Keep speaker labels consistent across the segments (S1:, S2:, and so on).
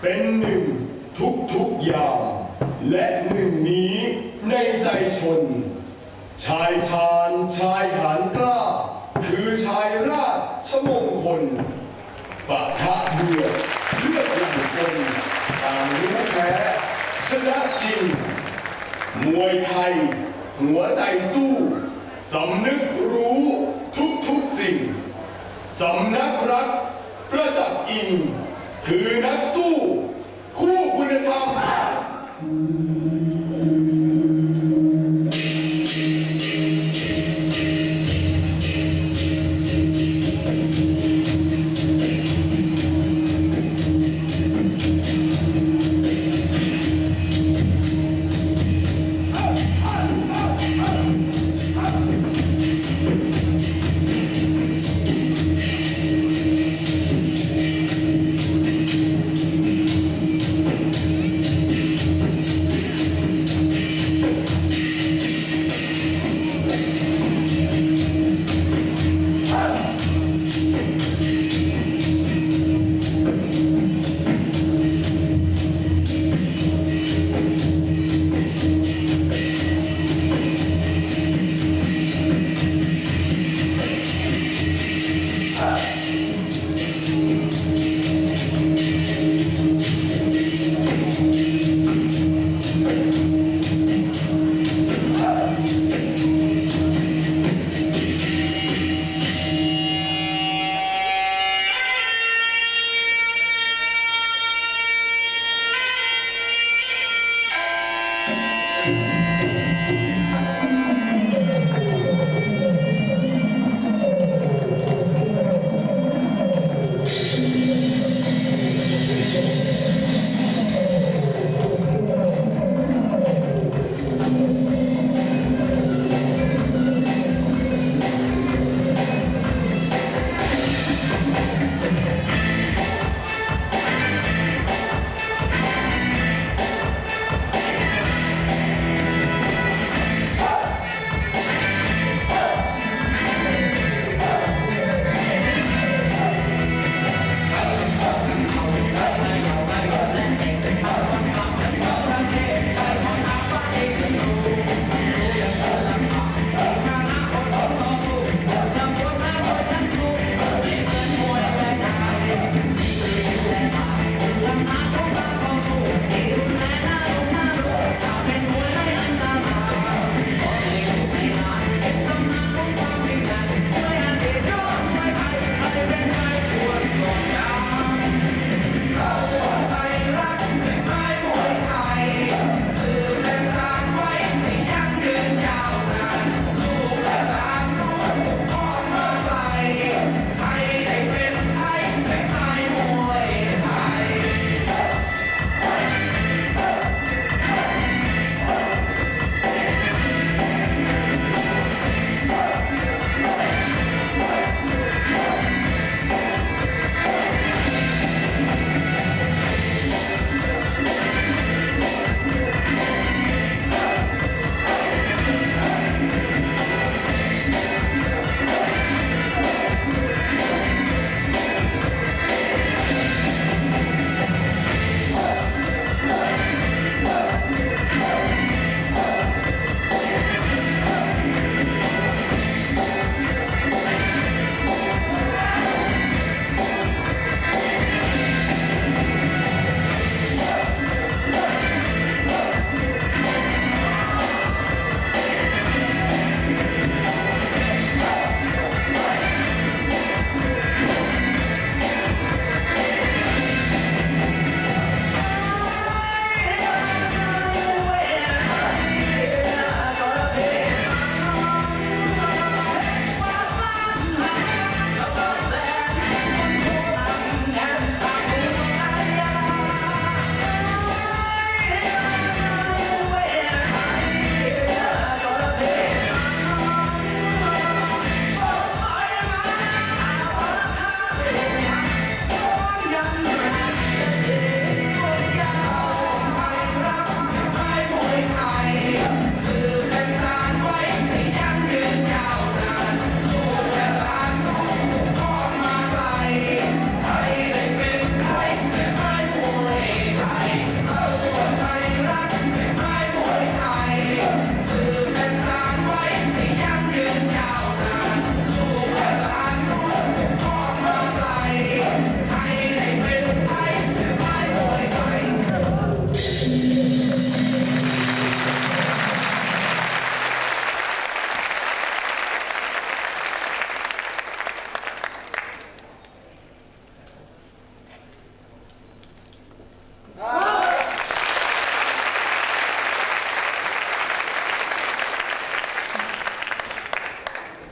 S1: เป็นหนึ่งทุกทุกๆอย่างและหนึ่งนี้ในใจชน ชายชาญชายหานกล้า คือชายราชชมงคลปะทะเดือดเลือดอย่งคนต่างรู้แพ้ชนะจริง มวยไทย หัวใจสู้สำนึกรู้ทุกทุกๆสิ่ง สำนักรักประจักษ์อิน คือนักสู้ คู่คุณธรรม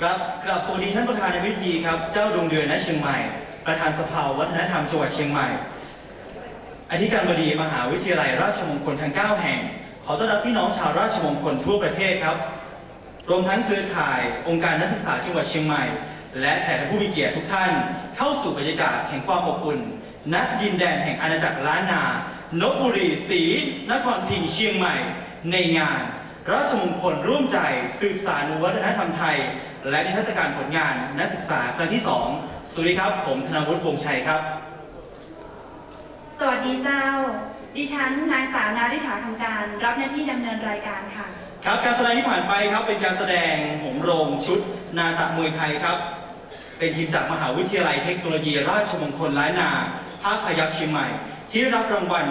S2: ครับกราบสวัสดีท่านประธานในพิธีครับ เจ้าดวงเดือนณเชียงใหม่ ประธานสภาวัฒนธรรมจังหวัดเชียงใหม่ อธิการบดีมหาวิทยาลัยราชมงคลทั้ง 9 แห่ง ขอต้อนรับพี่น้องชาวราชมงคลทั่วประเทศครับ รวมทั้งเครือข่ายองค์การนักศึกษาจังหวัดเชียงใหม่ และแขกผู้มีเกียรติทุกท่าน เข้าสู่บรรยากาศแห่งความอบอุ่น ณ ดินแดนแห่งอาณาจักรล้านนานบบุรีศรีนครพิงค์เชียงใหม่ ในงาน ราชมงคลร่วมใจสืบสานวัฒนธรรมไทย และนิทรรศการผลงานนักศึกษาครั้งที่ 2 สวัสดีครับ ผมธนวุฒิวงศ์ชัยครับ
S3: สวัสดีเจ้า ดิฉันนางสาวนาริถาคำการ รับหน้าที่ดำเนินรายการค่ะ
S2: ครับการแสดงที่ผ่านไปครับเป็นการแสดงโหมโรงชุด นาตะมวยไทยครับ เป็นทีมจากมหาวิทยาลัยเทคโนโลยี ราชมงคลล้านนาภาคพยัคฆ์เชียงใหม่ ที่รับรางวัล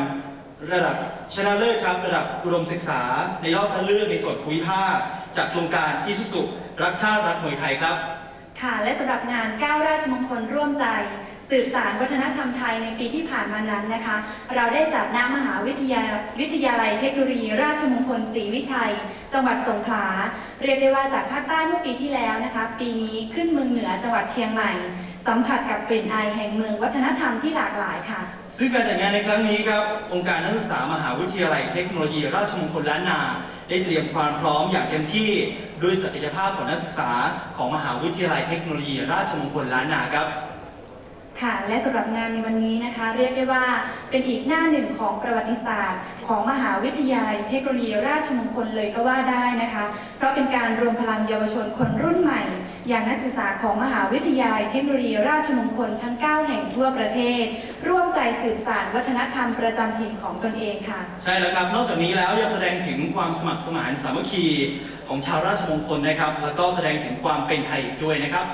S2: ระดับชนะเลิศครับระดับอุดมศึกษา ในรอบคัดเลือกในส่วนภูมิภาค จากโครงการอิสุสุรักชาติรักมวยไทยครับ
S3: ค่ะและสำหรับงานก้าวราชมงคลร่วมใจ สืบสารวัฒนธรรมไทยในปีที่ผ่านมานั้นนะคะ เราได้จัดณมหาวิทยาวิทยาลัยเทคโนโลยี ราชมงคลศรีวิชัย จังหวัดสงขลาเรียกได้ว่าจากภาคใต้เมื่อปีที่แล้วนะคะ ปีนี้ขึ้นเมืองเหนือจังหวัดเชียงใหม่ สัมผัสกับกลิ่นอายแห่งเมืองวัฒนธรรมที่หลากหลายค่ะ
S2: ซึ่งการจัดงานในครั้งนี้ครับ องค์การนักศึกษามหาวิทยาลัยเทคโนโลยี ราชมงคลล้านนา ได้เตรียมความพร้อมอย่างเต็มที่ด้วยศักยภาพของนักศึกษาของมหาวิทยาลัยเทคโนโลยี ราชมงคลล้านนาครับ
S3: ค่ะ และสำหรับงานในวันนี้นะคะ เรียกได้ว่าเป็นอีกหน้าหนึ่งของประวัติศาสตร์ ของมหาวิทยาลัยเทคโนโลยีราชมงคลเลยก็ว่าได้นะคะ เพราะเป็นการรวมพลังเยาวชนคนรุ่นใหม่ อย่างนักศึกษาของมหาวิทยาลัยเทคโนโลยีราชมงคลทั้ง 9 แห่งทั่วประเทศ ร่วมใจสืบสานวัฒนธรรมประจำถิ่นของตนเองค่ะ
S2: ใช่แล้วครับ นอกจากนี้แล้วยังแสดงถึงความสมัครสมานสามัคคีของชาวราชมงคลนะครับ แล้วก็แสดงถึงความเป็นไทยอีกด้วยนะครับ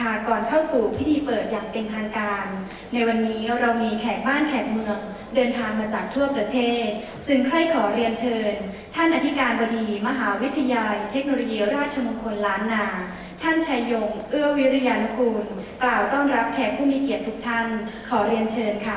S3: ค่ะก่อนเข้าสู่พิธีเปิดอย่างเป็นทางการ ในวันนี้เรามีแขกบ้านแขกเมืองเดินทางมาจากทั่วประเทศ จึงใคร่ขอเรียนเชิญ ท่านอธิการบดี มหาวิทยาลัยเทคโนโลยีราชมงคลล้านนา ท่านชัยยง เอื้อวิริยานุกูล กล่าวต้อนรับแขกผู้มีเกียรติทุกท่านขอเรียนเชิญค่ะ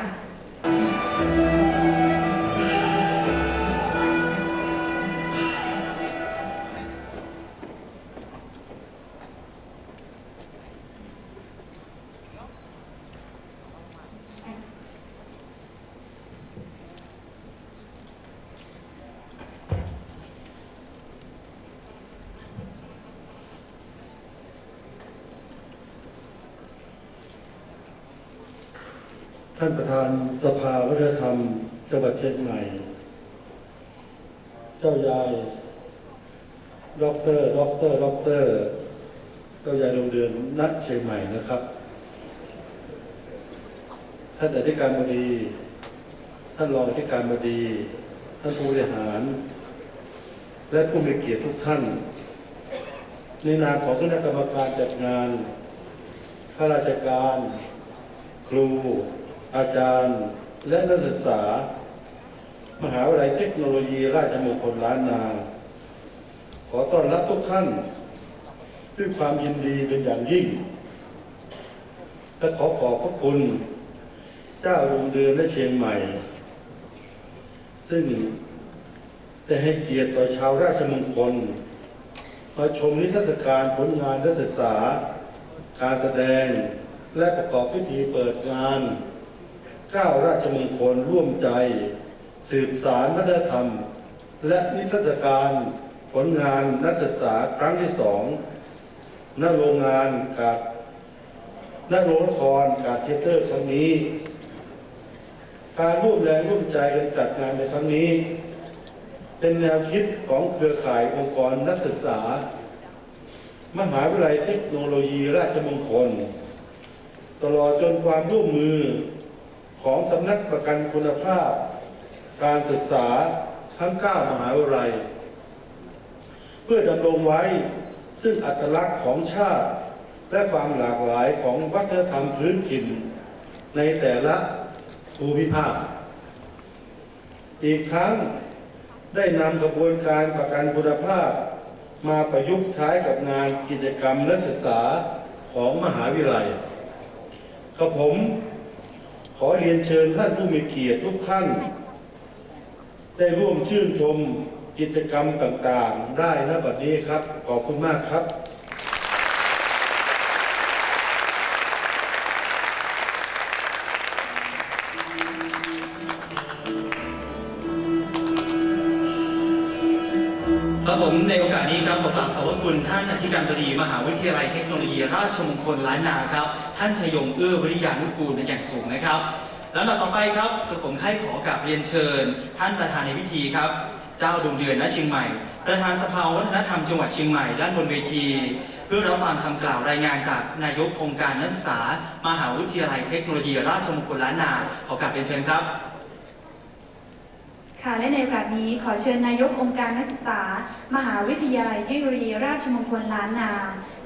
S4: ท่านประธานสภาวัฒนธรรมจังหวัดเชียงใหม่ เจ้ายายด็อกเตอร์ด็อกเตอร์ด็อกเตอร์เจ้ายายโรงเรียนนัดเชียงใหม่นะครับ ท่านอธิการบดี ท่านรองอธิการบดี ท่านผู้บริหาร และผู้มีเกียรติทุกท่าน ในนามของคณะกรรมการจัดงานข้าราชการ ครู อาจารย์และนักศึกษา มหาวิทยาลัยเทคโนโลยีราชมงคลล้านนา ขอต้อนรับทุกท่าน ด้วยความยินดีเป็นอย่างยิ่ง และขอขอบพระคุณ เจ้าโรงเรือนและเชียงใหม่ ซึ่งได้ให้เกียรติต่อชาวราชมงคลมาชมนิทรรศการผลงานนักศึกษา การแสดงและประกอบพิธีเปิดงาน เก้าราชมงคลร่วมใจ สืบสารวัฒนธรรม และนิทรรศการผลงานนักศึกษาครั้งที่สองณโรงงานกาดณโรงละครกาดเทเตอร์ครั้งนี้ การร่วมแรงร่วมใจกันจัดงานในครั้งนี้ เป็นแนวคิดของเครือข่ายองค์กรนักศึกษา มหาวิทยาลัยเทคโนโลยีราชมงคล ตลอดจนความร่วมมือ ของสำนักประกันคุณภาพ การศึกษาทั้ง 9 มหาวิทยาลัย เพื่อดำรงไว้ซึ่งอัตลักษณ์ของชาติ และความหลากหลายของวัฒนธรรมพื้นถิ่น ในแต่ละภูมิภาค อีกทั้งได้นำกระบวนการประกันคุณภาพ มาประยุกต์ใช้กับงานกิจกรรมนักศึกษาของมหาวิทยาลัยกับผม ขอเรียนเชิญท่านผู้มีเกียรติทุกท่าน ได้ร่วมชื่นชมกิจกรรมต่างๆ ได้นะบัดนี้ครับ ขอบคุณมากครับ
S2: คุณท่านอธิการบดีมหาวิทยาลัยเทคโนโลยีราชมงคลล้านนาครับ ท่านชยงเอื้อวิริยานุกูลเป็นอย่างสูงนะครับลำดับต่อไปครับกระผมให้ขอกราบเรียนเชิญ ท่านประธานในพิธีครับ เจ้าดวงเดือนณเชียงใหม่ ประธานสภาวัฒนธรรมจังหวัดเชียงใหม่ด้านบนเวที เพื่อรับฟังคำกล่าวรายงานจากนายกองค์การนักศึกษา มหาวิทยาลัยเทคโนโลยีราชมงคลล้านนาขอกราบเรียนเชิญครับ
S3: ค่ะและในโอกาสนี้ขอเชิญนายกองค์การนักศึกษา มหาวิทยาลัยเทคโนโลยีราชมงคลล้านนา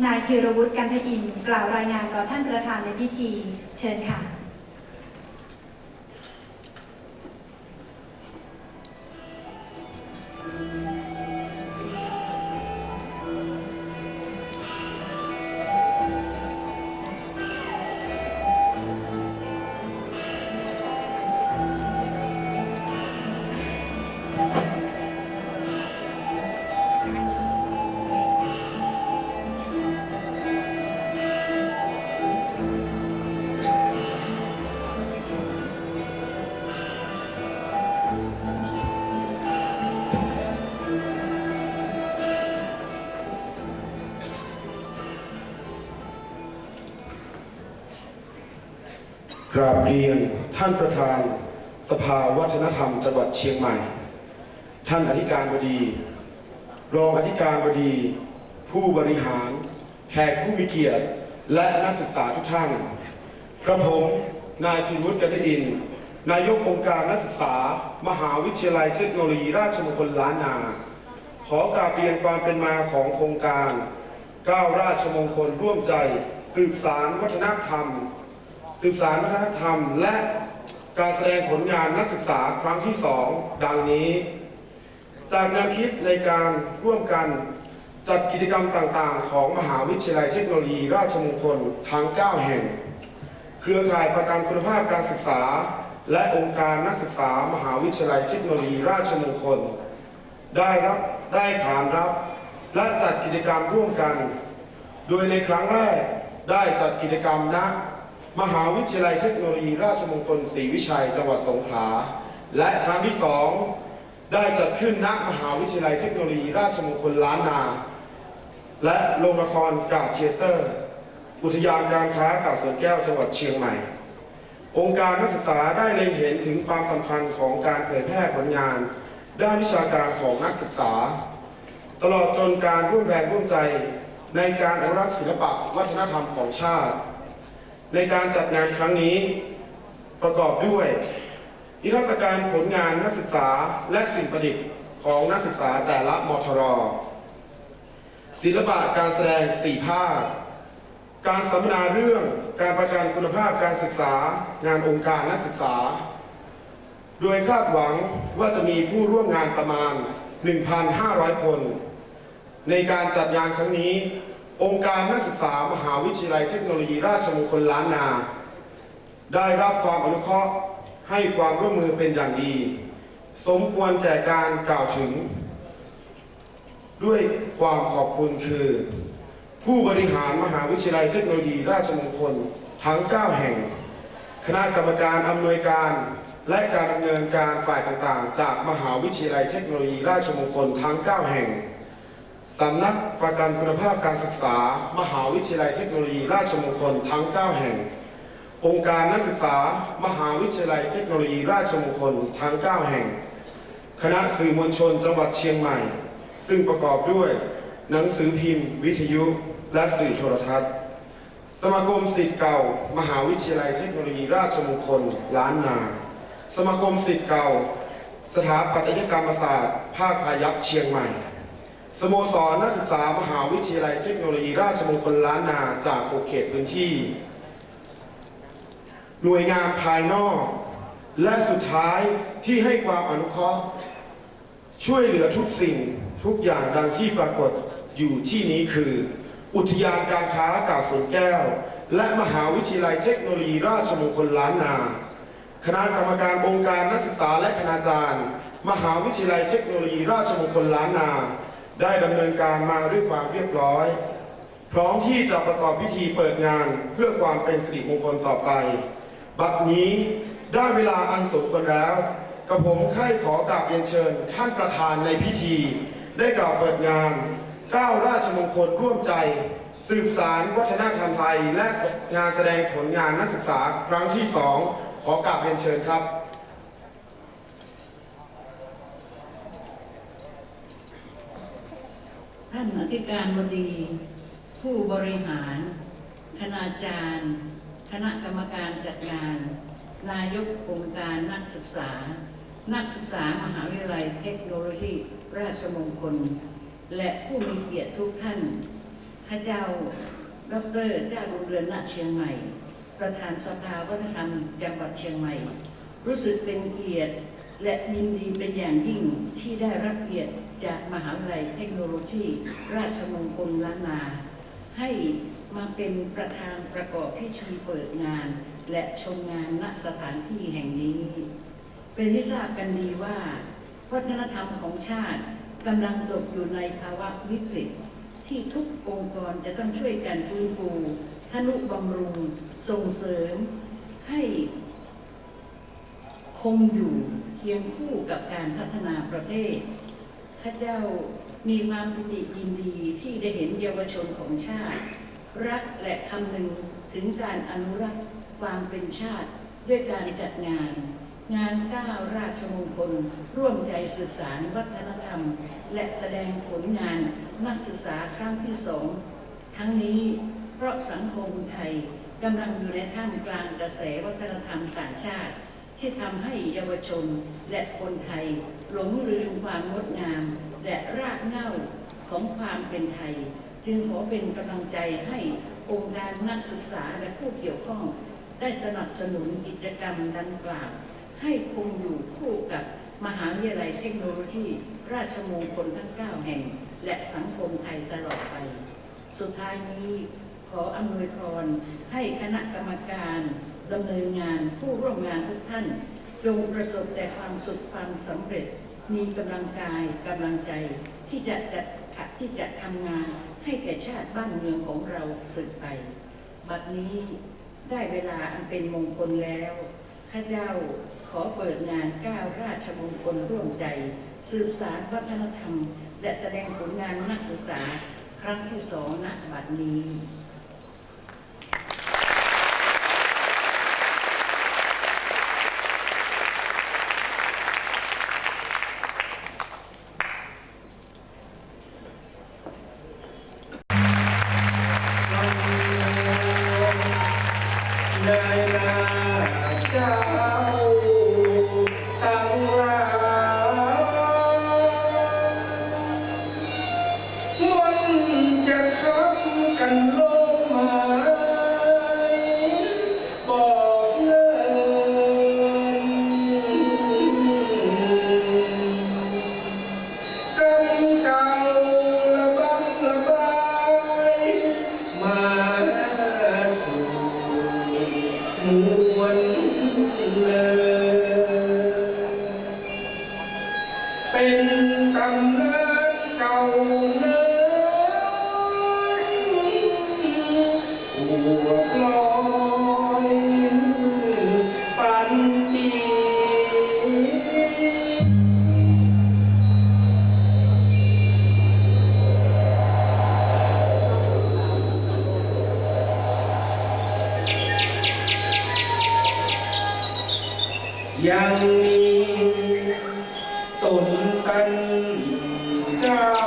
S3: นายธีรวุฒิกันทอิน กล่าวรายงานต่อท่านประธานในพิธี เชิญค่ะ
S5: กราบเรียนท่านประธาน สภาวัฒนธรรมจังหวัดเชียงใหม่ ท่านอธิการบดี รองอธิการบดี ผู้บริหาร แขกผู้มีเกียรติ และนักศึกษาทุกท่านกระผมนายชินวุฒิกันทอิน นายกองค์การนักศึกษา มหาวิทยาลัยเทคโนโลยีราชมงคลล้านนา ขอกราบเรียนความเป็นมาของโครงการก้าวราชมงคลร่วมใจสืบสารวัฒนธรรม สืบสารวัฒนธรรม และการแสดงผลงานนักศึกษาครั้งที่สองดังนี้ จากแนวคิดในการร่วมกันจัดกิจกรรมต่างๆ ของมหาวิทยาลัยเทคโนโลยีราชมงคลทั้ง 9 แห่ง เครือข่ายประกันคุณภาพการศึกษา และองค์การนักศึกษามหาวิทยาลัยเทคโนโลยีราชมงคล ได้รับได้ขานรับ และจัดกิจกรรมร่วมกัน โดยในครั้งแรกได้จัดกิจกรรมณ มหาวิทยาลัยเทคโนโลยี ราชมงคลศรีวิชัย จังหวัดสงขลา และครั้งที่สองได้จัดขึ้นณมหาวิทยาลัยเทคโนโลยี ราชมงคลล้านนา และโรงละครกาดเทเตอร์ อุทยานการค้ากาดสวนแก้วจังหวัดเชียงใหม่ องค์การนักศึกษาได้เล็งเห็นถึงความสำคัญของการเผยแพร่ผลงาน ด้านวิชาการของนักศึกษา ตลอดจนการร่วมแรงร่วมใจในการอนุรักษ์ศิลปะวัฒนธรรมของชาติ ในการจัดงานครั้งนี้ประกอบด้วยนิทรรศการผลงานนักศึกษาและสิ่งประดิษฐ์ของนักศึกษาแต่ละมทร ศิลปะการแสดงสี่ภาค การสัมมนาเรื่องการประกันคุณภาพการศึกษางานองค์การนักศึกษา โดยคาดหวังว่าจะมีผู้ร่วมงานประมาณ 1,500 คน ในการจัดงานครั้งนี้ องค์การนักศึกษามหาวิทยาลัยเทคโนโลยีราชมงคลล้านนา ได้รับความอนุเคราะห์ให้ความร่วมมือเป็นอย่างดี สมควรแก่การกล่าวถึง ด้วยความขอบคุณคือ ผู้บริหารมหาวิทยาลัยเทคโนโลยีราชมงคลทั้ง 9 แห่ง คณะกรรมการอำนวยการและการดำเนินการฝ่ายต่างๆ จากมหาวิทยาลัยเทคโนโลยีราชมงคลทั้ง 9 แห่ง สำนักประกันคุณภาพการศึกษา มหาวิทยาลัยเทคโนโลยีราชมงคลทั้ง 9 แห่ง องค์การนักศึกษา มหาวิทยาลัยเทคโนโลยีราชมงคลทั้ง 9 แห่ง คณะสื่อมวลชนจังหวัดเชียงใหม่ ซึ่งประกอบด้วย หนังสือพิมพ์ วิทยุและสื่อโทรทัศน์ สมาคมศิษย์เก่า มหาวิทยาลัยเทคโนโลยีราชมงคลล้านนา สมาคมศิษย์เก่า สถาปัตยกรรมศาสตร์ ภาคพายัพเชียงใหม่ สโมสรนักศึกษามหาวิทยาลัยเทคโนโลยีราชมงคลล้านนาจากหกเขตพื้นที่ หน่วยงานภายนอก และสุดท้ายที่ให้ความอนุเคราะห์ ช่วยเหลือทุกสิ่งทุกอย่างดังที่ปรากฏอยู่ที่นี้คือ อุทยานการค้ากาดสวนแก้ว และมหาวิทยาลัยเทคโนโลยีราชมงคลล้านนาคณะกรรมการองค์การนักศึกษาและคณาจารย์ มหาวิทยาลัยเทคโนโลยีราชมงคลล้านนา ได้ดำเนินการมาด้วยความเรียบร้อย พร้อมที่จะประกอบพิธีเปิดงานเพื่อความเป็นสิริมงคลต่อไป บัดนี้ได้เวลาอันสมควรแล้วกระผมใคร่ขอกราบเรียนเชิญ ท่านประธานในพิธี ได้กล่าวเปิดงานก้าวราชมงคลร่วมใจ สืบสารวัฒนธรรมไทย และงานแสดงผลงานนักศึกษาครั้งที่สองขอกราบเรียนเชิญครับ
S6: ท่านอธิการบดี ผู้บริหาร คณาจารย์ คณะกรรมการจัดงาน นายกองค์การนักศึกษา นักศึกษามหาวิทยาลัยเทคโนโลยี ราชมงคล และผู้มีเกียรติทุกท่านข้าเจ้าดรเจ้าดวงเรือนณเชียงใหม่ ประธานสภาวัฒนธรรมจังหวัดเชียงใหม่ รู้สึกเป็นเกียรติและยินดีเป็นอย่างยิ่งที่ได้รับเกียรติ จากมหาวิทยาลัยเทคโนโลยี ราชมงคลล้านนา ให้มาเป็นประธานประกอบพิธีเปิดงาน และชมงานณสถานที่แห่งนี้ เป็นที่ทราบกันดีว่า วัฒนธรรมของชาติกำลังตกอยู่ในภาวะวิกฤต ที่ทุกองค์กรจะต้องช่วยกันฟื้นฟูทนุบำรุงส่งเสริมให้คงอยู่เคียงคู่กับการพัฒนาประเทศ ข้าเจ้ามีความปิติยินดีที่ได้เห็นเยาวชนของชาติ รักและคำนึงถึงการอนุรักษ์ความเป็นชาติด้วยการจัดงาน งานก้าวราชมงคล ร่วมใจสืบสารวัฒนธรรม และแสดงผลงานนักศึกษาครั้งที่สองทั้งนี้เพราะสังคมไทยกำลังอยู่ในท่ามกลางกระแสวัฒนธรรมต่างชาติ ที่ทำให้เยาวชนและคนไทย หลงลืมความงดงาม และรากเหง้าของความเป็นไทย จึงขอเป็นกำลังใจให้องค์การนักศึกษาและผู้เกี่ยวข้อง ได้สนับสนุนกิจกรรมดังกล่าว ให้คงอยู่คู่กับมหาวิทยาลัยเทคโนโลยี ราชมงคลทั้ง 9 แห่ง และสังคมไทยตลอดไป สุดท้ายนี้ขออำนวยพรให้คณะกรรมการดำเนินงานผู้ร่วมงานทุกท่าน จงประสบแต่ความสุขความสำเร็จ มีกำลังกายกำลังใจที่จะจัดที่จะทำงานให้แก่ชาติบ้านเมืองของเราสืบไป บัดนี้ได้เวลาอันเป็นมงคลแล้วข้าเจ้าขอเปิดงานก้าวราชมงคลร่วมใจ สืบสารวัฒนธรรม และแสดงผลงานนักศึกษา ครั้งที่สองณบัดนี้
S5: ยังมีตนกันจ้า